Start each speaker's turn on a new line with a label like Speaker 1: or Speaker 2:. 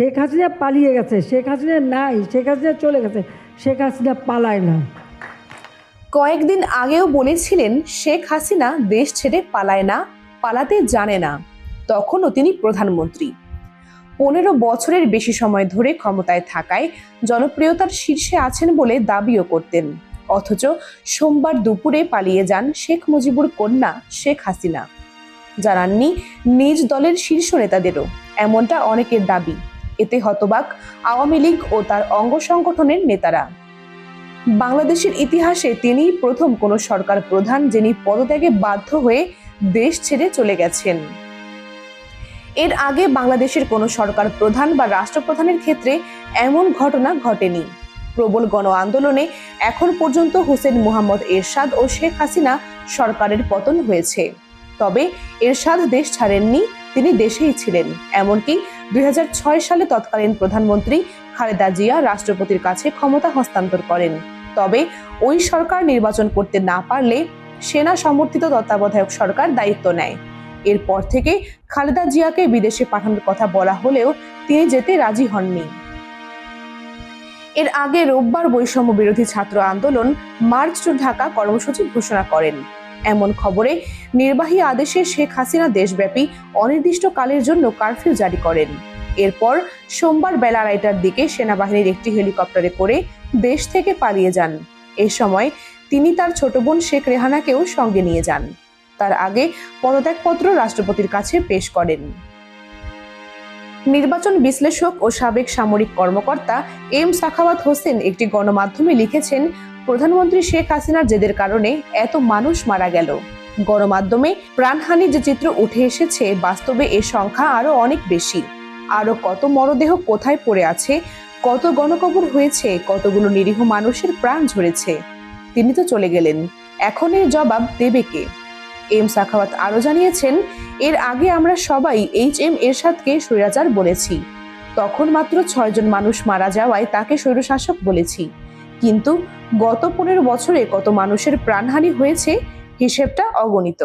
Speaker 1: শেখ হাসিনা পালিয়ে গেছে, শেখ হাসিনা নাই, শেখ হাসিনা চলে গেছে, শেখ হাসিনা পালায় না।
Speaker 2: কয়েকদিন আগেও বলেছিলেন শেখ হাসিনা দেশ ছেড়ে পালায় না, পালাতে জানে না। তখনও তিনি প্রধানমন্ত্রী। পনেরো বছরের বেশি সময় ধরে ক্ষমতায় থাকায় জনপ্রিয়তার শীর্ষে আছেন বলে দাবিও করতেন। অথচ সোমবার দুপুরে পালিয়ে যান শেখ মুজিবুর কন্যা শেখ হাসিনা। জানাননি, নিজ দলের শীর্ষ নেতাদেরও, এমনটা অনেকের দাবি। এতে হতবাক আওয়ামী লীগ ও তার অঙ্গ সংগঠনের নেতারা। বাংলাদেশের ইতিহাসে তিনি প্রথম কোনো সরকার প্রধান যিনি পদত্যাগে বাধ্য হয়ে দেশ ছেড়ে চলে গেছেন। এর আগে বাংলাদেশের কোনো সরকার প্রধান বা রাষ্ট্রপ্রধানের ক্ষেত্রে এমন ঘটনা ঘটেনি। প্রবল গণ আন্দোলনে এখন পর্যন্ত হোসেন মোহাম্মদ এরশাদ ও শেখ হাসিনা সরকারের পতন হয়েছে। তবে এরশাদ দেশ ছাড়েননি তিনি দেশেই ছিলেন। এমনকি দুই হাজার ছয় সালে তৎকালীন প্রধানমন্ত্রী খালেদা জিয়া রাষ্ট্রপতির কাছে ক্ষমতা হস্তান্তর করেন। তবে ওই সরকার নির্বাচন করতে না পারলে সেনা সমর্থিত তত্ত্বাবধায়ক সরকার দায়িত্ব নেয়। এরপর থেকে খালেদা জিয়াকে বিদেশে পাঠানোর কথা বলা হলেও তিনি যেতে রাজি হননি। এর আগে রোববার বৈষম্য বিরোধী ছাত্র আন্দোলন মার্চ টু ঢাকা কর্মসূচি ঘোষণা করেন। এমন খবরে নির্বাহী আদেশে শেখ হাসিনা দেশব্যাপী অনির্দিষ্টকালের জন্য কারফিউ জারি করেন। এরপর সোমবার বেলা আড়াইটার দিকে সেনাবাহিনীর একটি হেলিকপ্টারে করে দেশ থেকে পালিয়ে যান। এ সময় তিনি তার ছোট বোন শেখ রেহানাকেও সঙ্গে নিয়ে যান। তার আগে পদত্যাগপত্র রাষ্ট্রপতির কাছে পেশ করেন। নির্বাচন বিশ্লেষক ও সাবেক সামরিক কর্মকর্তা এম সাখাওয়াত হোসেন একটি গণমাধ্যমে লিখেছেন প্রধানমন্ত্রী শেখ হাসিনার জেদের কারণে এত মানুষ মারা গেল। গণমাধ্যমে প্রাণহানির যে চিত্র উঠে এসেছে, বাস্তবে এর সংখ্যা আরও অনেক বেশি। আরও কত মরদেহ কোথায় পড়ে আছে, কত গণকবর হয়েছে, কতগুলো নিরীহ মানুষের প্রাণ ঝরেছে। তিনি তো চলে গেলেন। এখন এর জবাব দেবে কে? এম সাখাওয়াত আরও জানিয়েছেন, এর আগে আমরা সবাই এইচ এম এরশাদকে স্বৈরাচার বলেছি। তখন মাত্র ছয়জন মানুষ মারা যাওয়ায় তাকে স্বৈরশাসক বলেছি। কিন্তু গত পনেরো বছরে কত মানুষের প্রাণহানি হয়েছে হিসেবটা অগণিত।